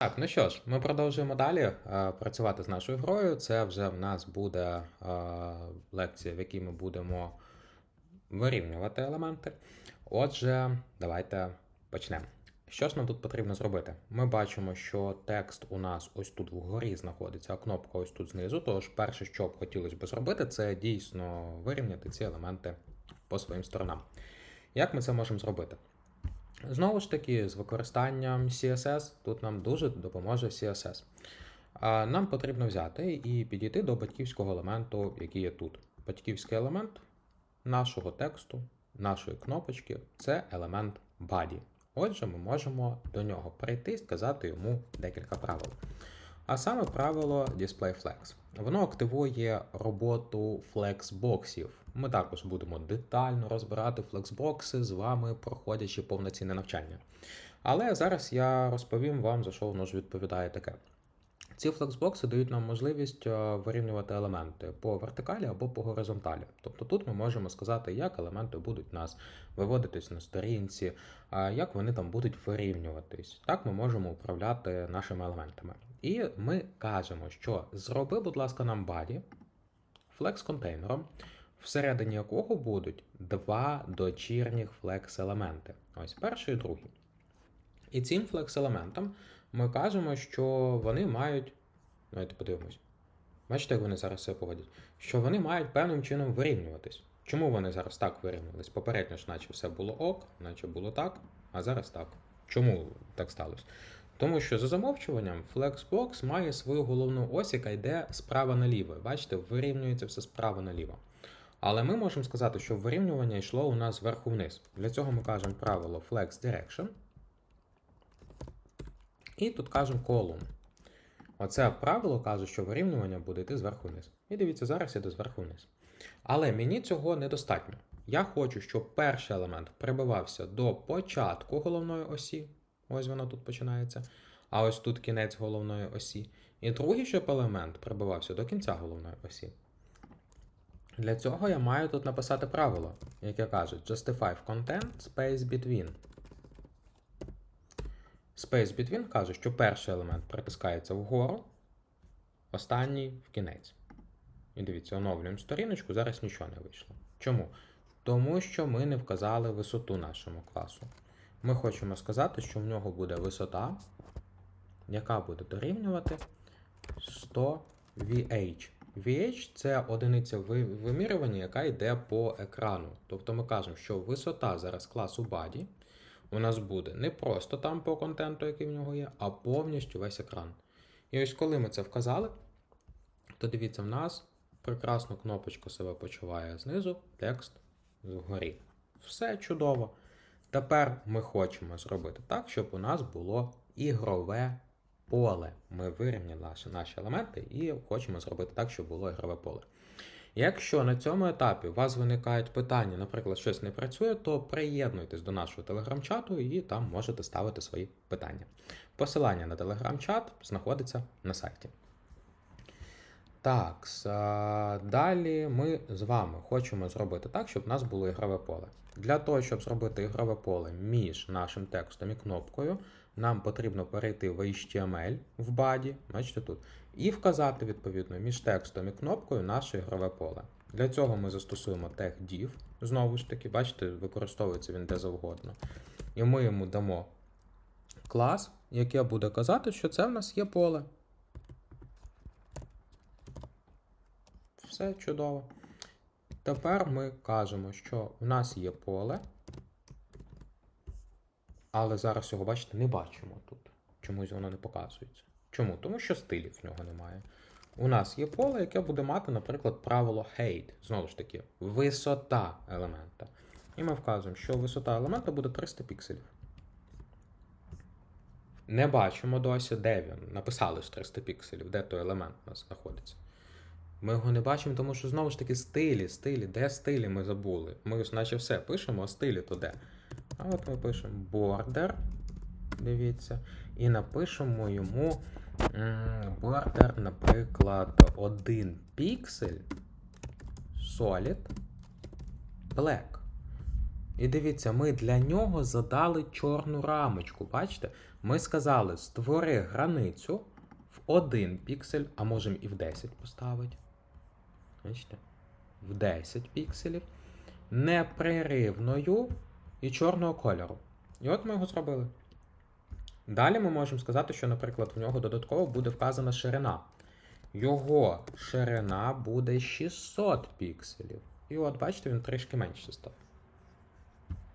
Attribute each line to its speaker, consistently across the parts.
Speaker 1: Так, ну що ж, ми продовжуємо далі е, працювати з нашою грою. Це вже в нас буде е, лекція, в якій ми будемо вирівнювати елементи. Отже, давайте почнемо. Що ж нам тут потрібно зробити? Ми бачимо, що текст у нас ось тут вгорі знаходиться, а кнопка ось тут знизу. Тож, перше, що б хотілося б зробити, це дійсно вирівняти ці елементи по своїм сторонам. Як ми це можемо зробити? Знову ж таки, з використанням CSS тут нам дуже допоможе CSS. Нам потрібно взяти і підійти до батьківського елементу, який є тут. Батьківський елемент нашого тексту, нашої кнопочки це елемент body. Отже, ми можемо до нього прийти і сказати йому декілька правил. А саме правило DisplayFlex. Воно активує роботу флексбоксів. Ми також будемо детально розбирати флексбокси з вами, проходячи повноцінне навчання. Але зараз я розповім вам, за що воно ж відповідає таке. Ці флексбокси дають нам можливість е, вирівнювати елементи по вертикалі або по горизонталі. Тобто тут ми можемо сказати, як елементи будуть у нас виводитись на сторінці, як вони там будуть вирівнюватись. Так ми можемо управляти нашими елементами. І ми кажемо, що зроби, будь ласка, нам баді флекс-контейнером, всередині якого будуть два дочірніх флекс-елементи. Ось перший і другий. І цим флекс-елементам ми кажемо, що вони мають. Давайте подивимось. Бачите, як вони зараз себе поводять? Що вони мають певним чином вирівнюватись. Чому вони зараз так вирівнювались? Попередньо ж, наче все було ок, наче було так, а зараз так. Чому так сталося? Тому що за замовчуванням Flexbox має свою головну ось, яка йде справа наліво. Бачите, вирівнюється все справа наліво. Але ми можемо сказати, що вирівнювання йшло у нас зверху вниз. Для цього ми кажемо правило Flex Direction. І тут кажемо column. Оце правило каже, що вирівнювання буде йти зверху вниз. І дивіться, зараз іде зверху вниз. Але мені цього недостатньо. Я хочу, щоб перший елемент прибивався до початку головної осі. Ось воно тут починається. А ось тут кінець головної осі. І другий, щоб елемент прибивався до кінця головної осі. Для цього я маю тут написати правило, яке каже justify content space between. Space Between каже, що перший елемент притискається вгору, останній в кінець. І дивіться, оновлюємо сторіночку, зараз нічого не вийшло. Чому? Тому що ми не вказали висоту нашому класу. Ми хочемо сказати, що в нього буде висота, яка буде дорівнювати 100 VH. VH це одиниця вимірювання, яка йде по екрану. Тобто ми кажемо, що висота зараз класу body у нас буде не просто там по контенту, який в нього є, а повністю весь екран. І ось коли ми це вказали, то дивіться, в нас прекрасно кнопочка себе почуває знизу, текст згорі. Все чудово. Тепер ми хочемо зробити так, щоб у нас було ігрове поле. Ми вирівняли наші, наші елементи і хочемо зробити так, щоб було ігрове поле. Якщо на цьому етапі у вас виникають питання, наприклад, щось не працює, то приєднуйтесь до нашого телеграм-чату і там можете ставити свої питання. Посилання на телеграм-чат знаходиться на сайті. Так, далі ми з вами хочемо зробити так, щоб у нас було ігрове поле. Для того, щоб зробити ігрове поле між нашим текстом і кнопкою, нам потрібно перейти в HTML в баді, бачите тут, і вказати відповідно між текстом і кнопкою наше ігрове поле. Для цього ми застосуємо тег div, знову ж таки, бачите, використовується він де завгодно. І ми йому дамо клас, яке буде казати, що це в нас є поле. Все чудово. Тепер ми кажемо, що в нас є поле, але зараз його, бачите, не бачимо тут. Чомусь воно не показується. Чому? Тому що стилів в нього немає. У нас є поле, яке буде мати, наприклад, правило height. Знову ж таки, висота елемента. І ми вказуємо, що висота елемента буде 300 пікселів. Не бачимо досі, де він. Написали ж 300 пікселів, де той елемент у нас знаходиться. Ми його не бачимо, тому що знову ж таки стилі, стилі, де стилі ми забули. Ми ж наче все пишемо, а стилі то де. А от ми пишемо border, дивіться, і напишемо йому border, наприклад, 1 піксель solid black. І дивіться, ми для нього задали чорну рамочку. Бачите? Ми сказали, створи границю в 1 піксель, а можемо і в 10 поставити. Бачите? В 10 пікселів. Непреривною і чорного кольору. І от ми його зробили. Далі ми можемо сказати, що, наприклад, в нього додатково буде вказана ширина. Його ширина буде 600 пікселів. І от, бачите, він трішки менше став.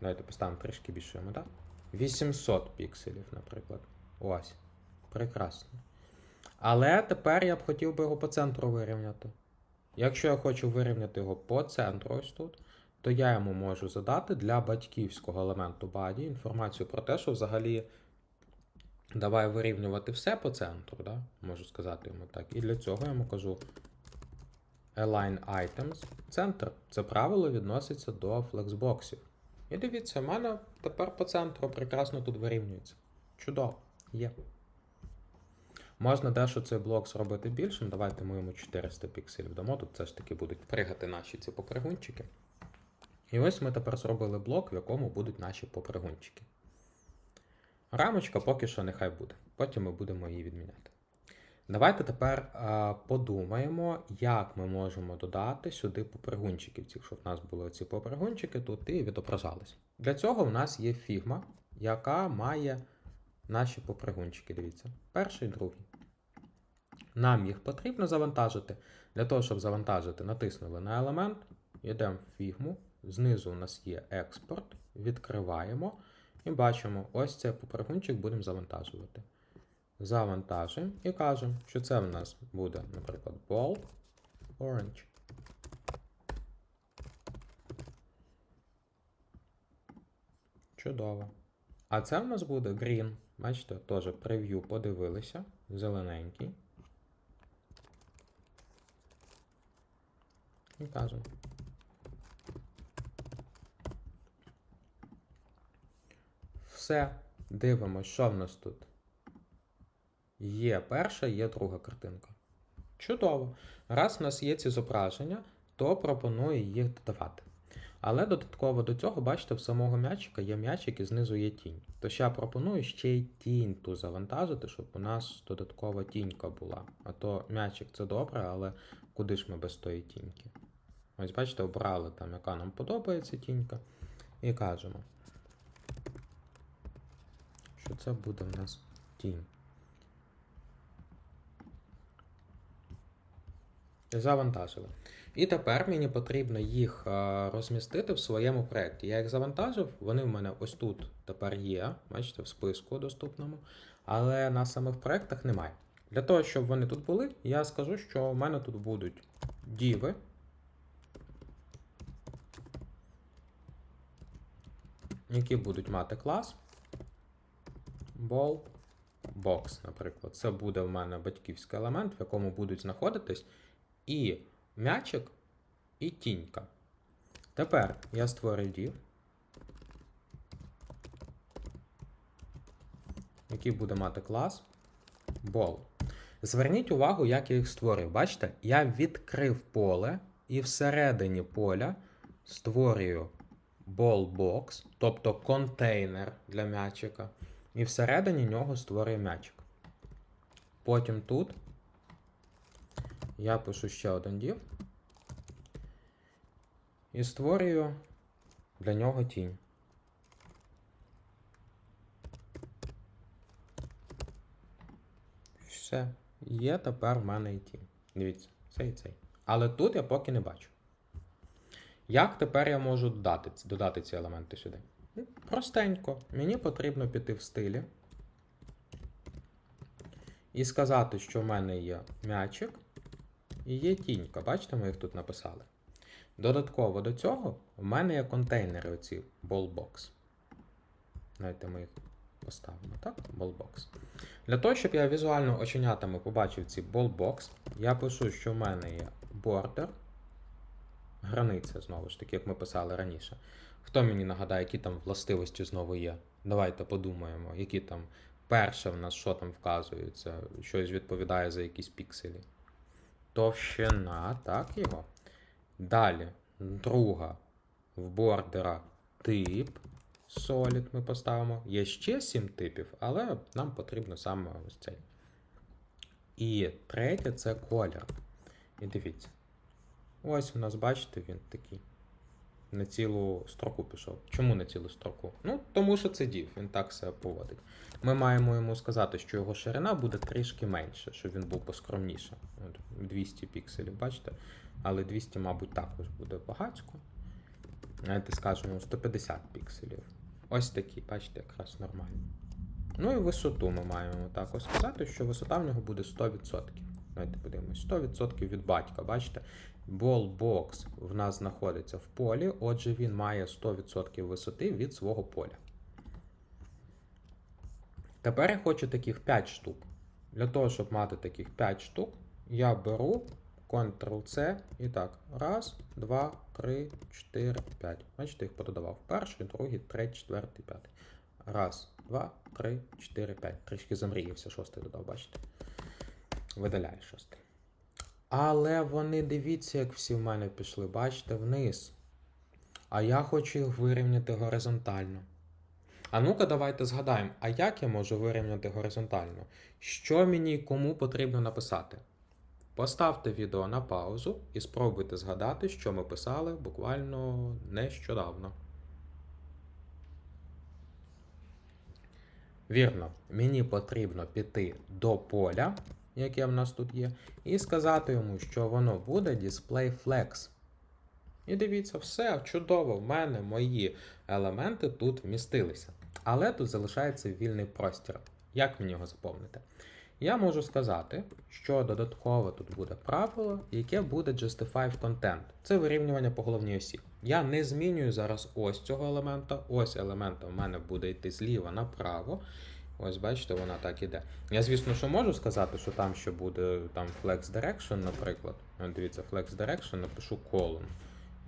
Speaker 1: Давайте поставимо трішки більше йому, так? 800 пікселів, наприклад. Ось. Прекрасно. Але тепер я б хотів би його по центру вирівняти. Якщо я хочу вирівняти його по центру ось тут, то я йому можу задати для батьківського елементу body інформацію про те, що взагалі давай вирівнювати все по центру, да? можу сказати йому так. І для цього я йому кажу align items. Центр. Це правило відноситься до флексбоксів. І дивіться, в мене тепер по центру прекрасно тут вирівнюється. Чудово, є. Можна дещо цей блок зробити більшим. Давайте ми йому 400 пікселів дамо. Тут все ж таки будуть пригати наші ці попригунчики. І ось ми тепер зробили блок, в якому будуть наші попригунчики. Рамочка поки що нехай буде. Потім ми будемо її відміняти. Давайте тепер а, подумаємо, як ми можемо додати сюди попригунчиків, ці, щоб в нас були ці попригунчики тут і відображались. Для цього в нас є фігма, яка має наші попригунчики. Дивіться, перший і другий. Нам їх потрібно завантажити. Для того, щоб завантажити, натиснули на елемент, йдемо в фігму. Знизу у нас є експорт, відкриваємо і бачимо, ось цей попригунчик будемо завантажувати. Завантажуємо і кажемо, що це в нас буде, наприклад, bold orange. Чудово. А це в нас буде green. Бачите, теж прев'ю подивилися. Зелененький. І кажемо. Все. Дивимося, що в нас тут. Є перша, є друга картинка. Чудово. Раз в нас є ці зображення, то пропоную їх додавати. Але додатково до цього, бачите, в самого м'ячика є м'ячик і знизу є тінь. Тож я пропоную ще й тінь ту завантажити, щоб у нас додаткова тінька була. А то м'ячик це добре, але куди ж ми без тої тіньки? Ось, бачите, обрали там, яка нам подобається тінька. І кажемо, що це буде в нас тінь. Завантажили. І тепер мені потрібно їх е, розмістити в своєму проєкті. Я їх завантажив, вони в мене ось тут тепер є, бачите, в списку доступному, але на самих проєктах немає. Для того, щоб вони тут були, я скажу, що в мене тут будуть діви. Які будуть мати клас. Ball box, наприклад. Це буде в мене батьківський елемент, в якому будуть знаходитись і м'ячик, і тінька. Тепер я створю div, який буде мати клас ball. Зверніть увагу, як я їх створив. Бачите, я відкрив поле і всередині поля створюю ball box, тобто контейнер для м'ячика. І всередині нього створюю м'ячик. Потім тут я пишу ще один div і створюю для нього тінь. Все. Є тепер в мене і тінь. Дивіться, цей і цей. Але тут я поки не бачу. Як тепер я можу додати, додати ці елементи сюди? Ну, Простенько. Мені потрібно піти в стилі і сказати, що в мене є м'ячик і є тінька. Бачите, ми їх тут написали. Додатково до цього в мене є контейнери оці ballbox. Давайте ми їх поставимо, так? Ballbox. Для того, щоб я візуально оченятами побачив ці ballbox, я пишу, що в мене є border. Границя, знову ж таки, як ми писали раніше. Хто мені нагадає, які там властивості знову є? Давайте подумаємо, які там перше в нас що там вказується, щось відповідає за якісь пікселі. Товщина, так його. Далі, друга в бордера тип solid ми поставимо. Є ще 7 типів, але нам потрібно саме ось цей. І третє це колір. І дивіться. Ось у нас, бачите, він такий. На цілу строку пішов. Чому на цілу строку? Ну, тому що це div, він так себе поводить. Ми маємо йому сказати, що його ширина буде трішки менше, щоб він був поскромніше. От 200 пікселів, бачите? Але 200, мабуть, також буде багатько. Давайте скажемо 150 пікселів. Ось такі, бачите, якраз нормально. Ну і висоту ми маємо також сказати, що висота в нього буде 100%. Давайте подивимось. 100% від батька, бачите? Болбокс в нас знаходиться в полі, отже, він має 100% висоти від свого поля. Тепер я хочу таких 5 штук. Для того, щоб мати таких 5 штук, я беру Ctrl-C і так. Раз, два, три, чотири, п'ять. Бачите, їх пододавав. Перший, другий, третій, четвертий, п'ятий. Раз, два, три, чотири, п'ять. Трішки замріявся, шостий додав, бачите. Видаляю шостий. Але вони, дивіться, як всі в мене пішли, бачите, вниз. А я хочу їх вирівняти горизонтально. А ну-ка, давайте згадаємо, а як я можу вирівняти горизонтально? Що мені і кому потрібно написати? Поставте відео на паузу і спробуйте згадати, що ми писали буквально нещодавно. Вірно, мені потрібно піти до поля, яке в нас тут є, і сказати йому, що воно буде display flex. І дивіться, все чудово, в мене мої елементи тут вмістилися. Але тут залишається вільний простір. Як мені його заповнити? Я можу сказати, що додатково тут буде правило, яке буде justify content. Це вирівнювання по головній осі. Я не змінюю зараз ось цього елемента. Ось елемента в мене буде йти зліва направо. Ось, бачите, вона так іде. Я, звісно, що можу сказати, що там ще буде там flex direction, наприклад. От Дивіться, flex direction, напишу column.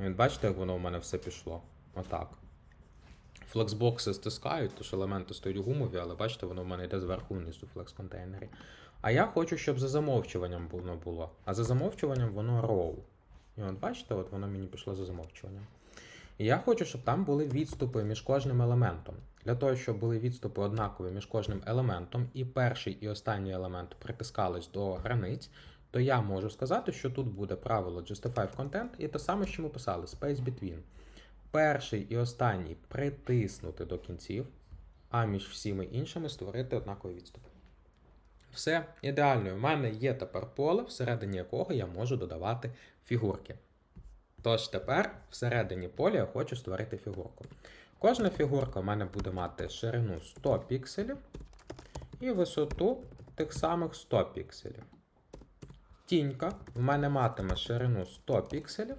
Speaker 1: І бачите, як воно в мене все пішло. Отак. Флексбокси стискають, тож елементи стоять гумові, але бачите, воно в мене йде зверху вниз у флекс-контейнері. А я хочу, щоб за замовчуванням воно було. А за замовчуванням воно row. І от бачите, от воно мені пішло за замовчуванням. І я хочу, щоб там були відступи між кожним елементом. Для того, щоб були відступи однакові між кожним елементом, і перший і останній елемент притискались до границь, то я можу сказати, що тут буде правило justify content і те саме, що ми писали space between перший і останній притиснути до кінців, а між всіми іншими створити однаковий відступ. Все ідеально. У мене є тепер поле, всередині якого я можу додавати фігурки. Тож тепер всередині поля я хочу створити фігурку. Кожна фігурка в мене буде мати ширину 100 пікселів і висоту тих самих 100 пікселів. Тінька в мене матиме ширину 100 пікселів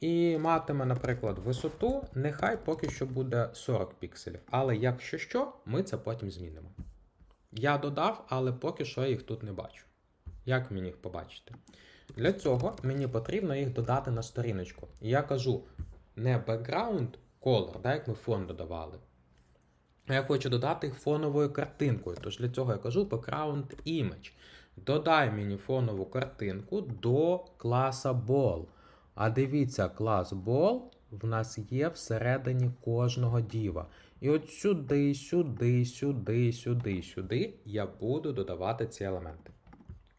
Speaker 1: і матиме, наприклад, висоту, нехай поки що буде 40 пікселів. Але якщо що, ми це потім змінимо. Я додав, але поки що я їх тут не бачу. Як мені їх побачити? Для цього мені потрібно їх додати на сторіночку. Я кажу не background color, да, як ми фон додавали. А я хочу додати фоновою картинкою. Тож для цього я кажу background image. Додай мені фонову картинку до класа ball. А дивіться, клас ball в нас є всередині кожного діва. І от сюди, сюди, сюди, сюди, сюди я буду додавати ці елементи.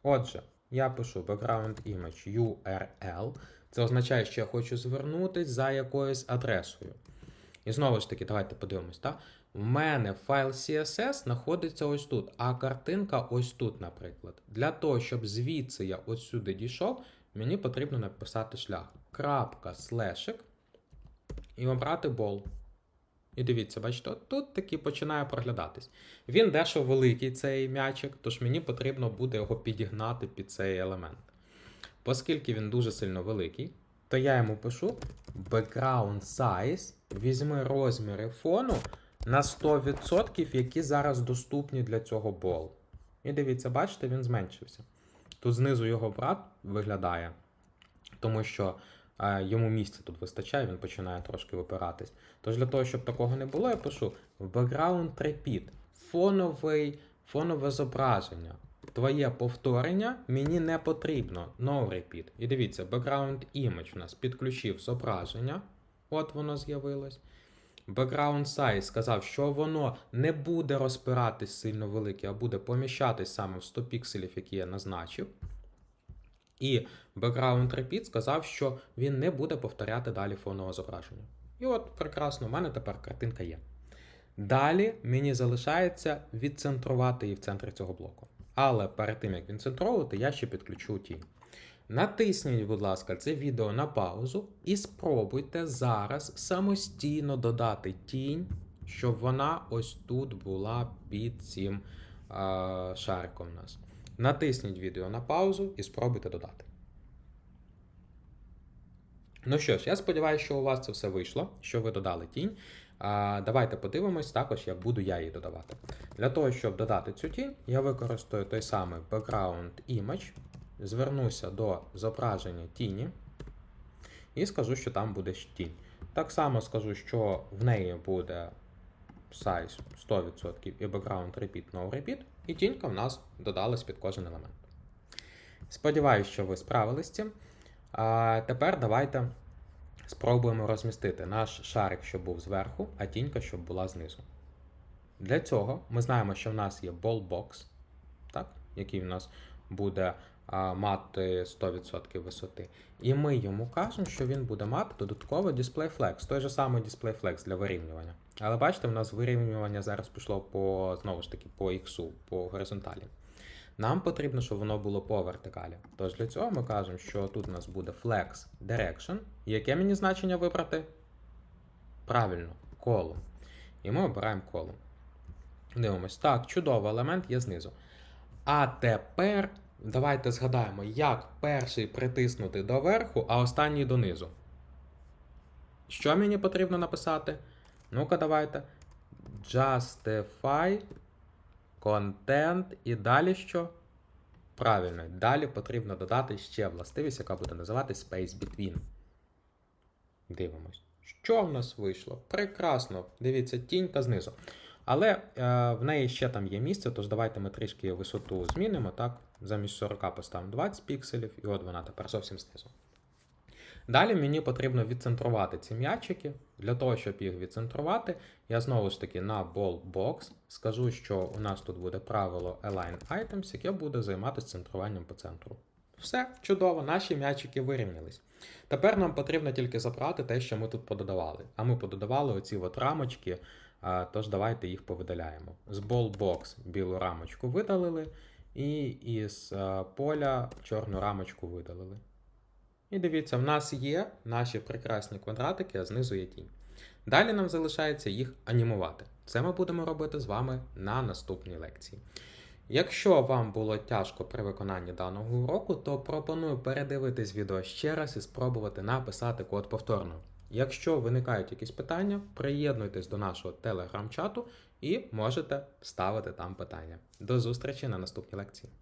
Speaker 1: Отже, я пишу background image URL. Це означає, що я хочу звернутися за якоюсь адресою. І знову ж таки, давайте подивимось. Так? У мене файл CSS знаходиться ось тут, а картинка ось тут, наприклад. Для того, щоб звідси я ось сюди дійшов, мені потрібно написати шлях. Крапка слешик і обрати бол. І дивіться, бачите, тут таки починає проглядатись. Він дещо великий цей м'ячик, тож мені потрібно буде його підігнати під цей елемент. Оскільки він дуже сильно великий, то я йому пишу background size, візьми розміри фону на 100%, які зараз доступні для цього бол. І дивіться, бачите, він зменшився. Тут знизу його брат виглядає, тому що е, йому місця тут вистачає, він починає трошки випиратись. Тож для того, щоб такого не було, я пишу background repeat, фоновий, фонове зображення. Твоє повторення мені не потрібно. No repeat. І дивіться, background image у нас підключив зображення. От воно з'явилось. Background size сказав, що воно не буде розпиратись сильно велике, а буде поміщатись саме в 100 пікселів, які я назначив. І Background Repeat сказав, що він не буде повторяти далі фонове зображення. І от прекрасно, у мене тепер картинка є. Далі мені залишається відцентрувати її в центрі цього блоку. Але перед тим, як відцентровувати, я ще підключу тінь. Натисніть, будь ласка, це відео на паузу і спробуйте зараз самостійно додати тінь, щоб вона ось тут була під цим а, шариком у нас. Натисніть відео на паузу і спробуйте додати. Ну що ж, я сподіваюся, що у вас це все вийшло, що ви додали тінь. Давайте подивимось також, як буду я її додавати. Для того, щоб додати цю тінь, я використаю той самий background image, звернуся до зображення тіні і скажу, що там буде тінь. Так само скажу, що в неї буде size 100% і background repeat, no repeat, і тінька в нас додалась під кожен елемент. Сподіваюсь, що ви справились з цим. А тепер давайте спробуємо розмістити наш шарик, щоб був зверху, а тінька, щоб була знизу. Для цього ми знаємо, що в нас є ball так, який в нас буде а, мати 100% висоти. І ми йому кажемо, що він буде мати додатково display flex, той же самий display flex для вирівнювання. Але бачите, в нас вирівнювання зараз пішло по знову ж таки по X, по горизонталі. Нам потрібно, щоб воно було по вертикалі. Тож для цього ми кажемо, що тут у нас буде flex direction. Яке мені значення вибрати? Правильно, коло. І ми обираємо коло. Дивимось. Так, чудово, елемент є знизу. А тепер давайте згадаємо, як перший притиснути до верху, а останній донизу. Що мені потрібно написати? Ну-ка, давайте. Justify content і далі що? Правильно, далі потрібно додати ще властивість, яка буде називатись Space Between. Дивимось. Що в нас вийшло? Прекрасно. Дивіться, тінька знизу. Але е, в неї ще там є місце, тож давайте ми трішки висоту змінимо. так? Замість 40 поставимо 20 пікселів, і от вона тепер зовсім знизу. Далі мені потрібно відцентрувати ці м'ячики. Для того, щоб їх відцентрувати, я знову ж таки на Ball Box скажу, що у нас тут буде правило Align Items, яке буде займатися центруванням по центру. Все, чудово, наші м'ячики вирівнялись. Тепер нам потрібно тільки забрати те, що ми тут пододавали. А ми пододавали оці от рамочки, тож давайте їх повидаляємо. З Ball Box білу рамочку видалили, і із поля чорну рамочку видалили. І дивіться, в нас є наші прекрасні квадратики, а знизу є тінь. Далі нам залишається їх анімувати. Це ми будемо робити з вами на наступній лекції. Якщо вам було тяжко при виконанні даного уроку, то пропоную передивитись відео ще раз і спробувати написати код повторно. Якщо виникають якісь питання, приєднуйтесь до нашого телеграм-чату і можете ставити там питання. До зустрічі на наступній лекції.